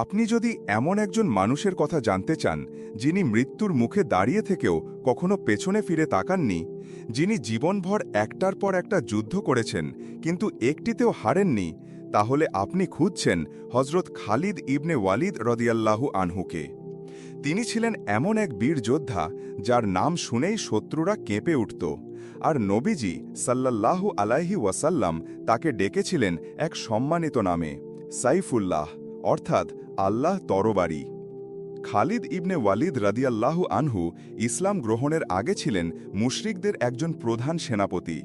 আপনি যদি এমন একজন মানুষের কথা জানতে চান, যিনি মৃত্যুর মুখে দাঁড়িয়ে থেকেও কখনো পেছনে ফিরে তাকাননি, যিনি জীবনভর একটার পর একটা যুদ্ধ করেছেন, কিন্তু একটিতেও হারেননি, তাহলে আপনি খুঁজছেন হজরত খালিদ ইবনে ওয়ালিদ রদিয়াল্লাহু আনহুকে। তিনি ছিলেন এমন এক বীর যোদ্ধা, যার নাম শুনেই শত্রুরা কেঁপে উঠত, আর নবীজি সাল্লাল্লাহু আলাইহি ওয়াসাল্লাম তাকে ডেকেছিলেন এক সম্মানিত নামে, সাইফুল্লাহ, অর্থাৎ আল্লাহ তরবারি। খালিদ ইবনে ওয়ালিদ রাদিয়াল্লাহু আনহু ইসলাম গ্রহণের আগে ছিলেন মুশরিকদের একজন প্রধান সেনাপতি।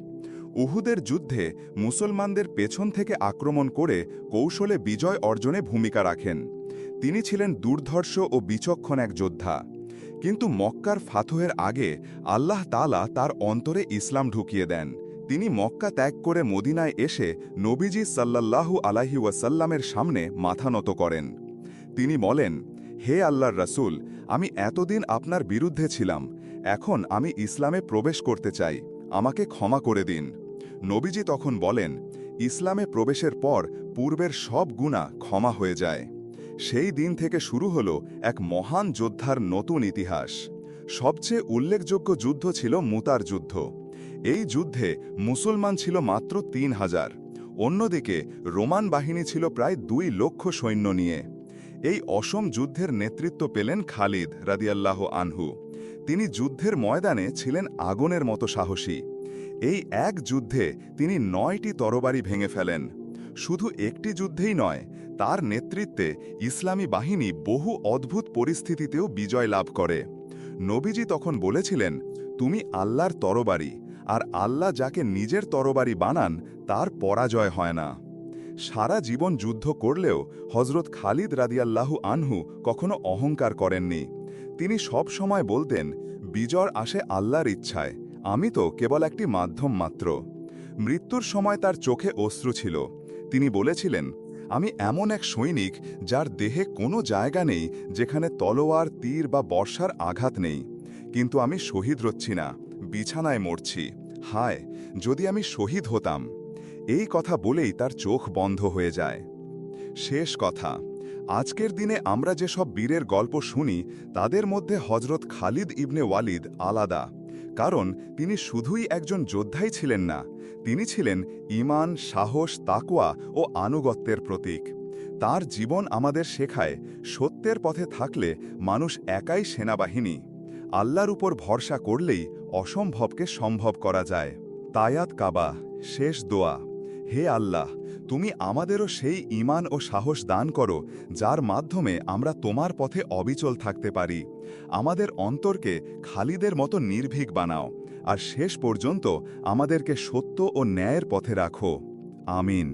উহুদের যুদ্ধে মুসলমানদের পেছন থেকে আক্রমণ করে কৌশলে বিজয় অর্জনে ভূমিকা রাখেন। তিনি ছিলেন দুর্ধর্ষ ও বিচক্ষণ এক যোদ্ধা। কিন্তু মক্কার ফাতহের আগে আল্লাহ তালা তার অন্তরে ইসলাম ঢুকিয়ে দেন। তিনি মক্কা ত্যাগ করে মদিনায় এসে নবীজি সাল্লাল্লাহু আলাহি ওয়াসাল্লামের সামনে মাথা নত করেন। তিনি বলেন, হে আল্লাহর রাসূল, আমি এতদিন আপনার বিরুদ্ধে ছিলাম। এখন আমি ইসলামে প্রবেশ করতে চাই। আমাকে ক্ষমা করে দিন। নবীজি তখন বলেন, ইসলামে প্রবেশের পর পূর্বের সব গুণা ক্ষমা হয়ে যায়। সেই দিন থেকে শুরু হল এক মহান যোদ্ধার নতুন ইতিহাস। সবচেয়ে উল্লেখযোগ্য যুদ্ধ ছিল মুতার যুদ্ধ। এই যুদ্ধে মুসলমান ছিল মাত্র তিন হাজার। অন্যদিকে রোমান বাহিনী ছিল প্রায় দুই লক্ষ সৈন্য নিয়ে। এই অসম যুদ্ধের নেতৃত্ব পেলেন খালিদ রাদিয়াল্লাহ আনহু। তিনি যুদ্ধের ময়দানে ছিলেন আগুনের মতো সাহসী। এই এক যুদ্ধে তিনি নয়টি তরবারি ভেঙে ফেলেন। শুধু একটি যুদ্ধেই নয়, তার নেতৃত্বে ইসলামী বাহিনী বহু অদ্ভুত পরিস্থিতিতেও বিজয় লাভ করে। নবীজি তখন বলেছিলেন, তুমি আল্লাহর তরবারি, আর আল্লাহ যাকে নিজের তরবারি বানান, তার পরাজয় হয় না। সারা জীবন যুদ্ধ করলেও হজরত খালিদ রাদিয়াল্লাহু আনহু কখনো অহংকার করেননি। তিনি সব সময় বলতেন, বিজয় আসে আল্লাহর ইচ্ছায়, আমি তো কেবল একটি মাধ্যম মাত্র। মৃত্যুর সময় তার চোখে অশ্রু ছিল। তিনি বলেছিলেন, আমি এমন এক সৈনিক যার দেহে কোনো জায়গা নেই যেখানে তলোয়ার, তীর বা বর্ষার আঘাত নেই। কিন্তু আমি শহীদ রচ্ছি না, বিছানায় মরছি। হায়, যদি আমি শহীদ হতাম। এই কথা বলেই তার চোখ বন্ধ হয়ে যায়। শেষ কথা, আজকের দিনে আমরা যেসব বীরের গল্প শুনি, তাদের মধ্যে হজরত খালিদ ইবনে ওয়ালিদ আলাদা, কারণ তিনি শুধুই একজন যোদ্ধাই ছিলেন না, তিনি ছিলেন ইমান সাহস, তাকওয়া ও আনুগত্যের প্রতীক। তার জীবন আমাদের শেখায়, সত্যের পথে থাকলে মানুষ একাই সেনাবাহিনী, আল্লাহর উপর ভরসা করলেই অসম্ভবকে সম্ভব করা যায়। তায়াত কাবা, শেষ দোয়া। হে আল্লাহ, তুমি আমাদেরও সেই ইমান ও সাহস দান করো, যার মাধ্যমে আমরা তোমার পথে অবিচল থাকতে পারি। আমাদের অন্তরকে খালিদের মতো নির্ভীক বানাও, আর শেষ পর্যন্ত আমাদেরকে সত্য ও ন্যায়ের পথে রাখো। আমিন।